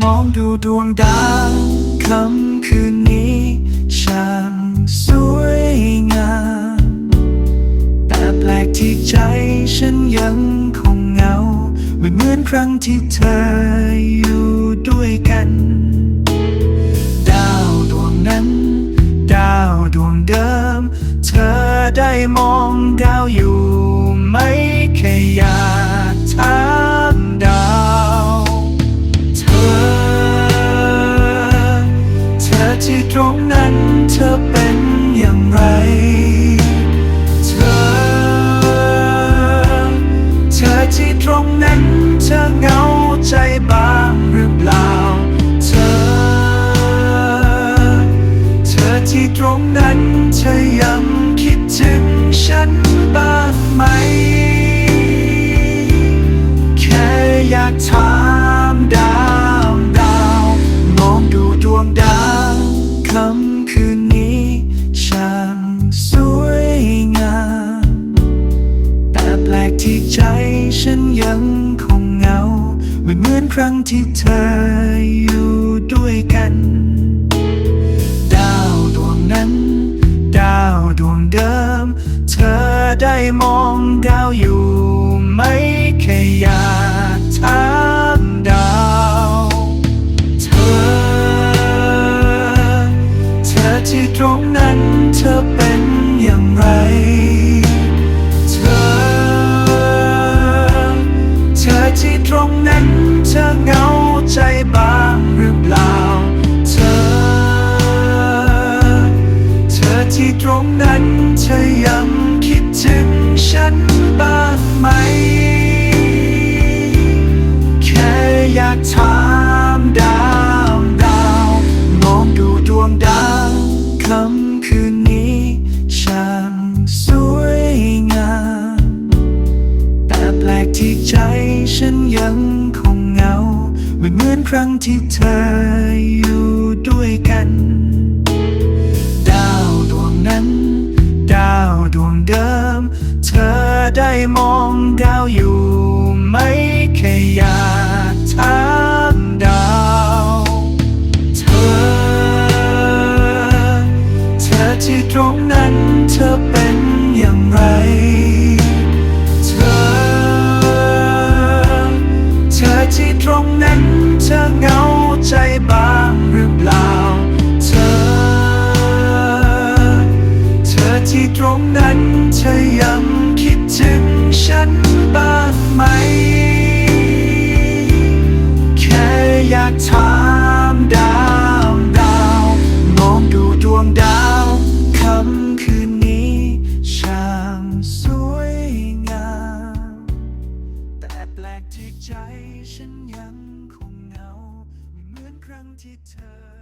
มองดูดวงดาวค่ำคืนนี้ช่างสวยงาม แต่แปลกที่ใจฉันยังคงเหงา ไม่เหมือนครั้งที่เธออยู่ด้วยกัน ดาวดวงนั้น ดาวดวงเดิม เธอได้มองดาว ที่ตรงนั้นเธอยังคิดถึงฉันบ้างไหม แค่อยากถามดาวดาว มองดูดวงดาวคำคืนนี้ช่างสวยงาม แต่แปลกที่ใจฉันยังคงเหงาไม่เหมือนครั้งที่เธออยู่ มองดาวอยู่ไหมแค่อยากถามดาว เธอ เธอที่ตรงนั้นเธอเป็นอย่างไร เธอ เธอที่ตรงนั้นเธอเหงาใจบ้างหรือเปล่าากถามดาวดาวมองดูดวงดาวค่ำคืนนี้ช่างสวยงาม แต่แปลกที่ใจฉันยังคงเหงาไม่เหมือนครั้งที่เธออยู่ด้วยกัน ดาวดวงนั้น ดาวดวงเดิม เธอได้มองดาวอยู่ไหม เธอเป็นอย่างไร เธอ เธอที่ตรงนั้น เธอเหงาใจบ้างหรือเปล่า เธอ เธอที่ตรงนั้น เธอยังคิดถึงฉันบ้า ที่เธอ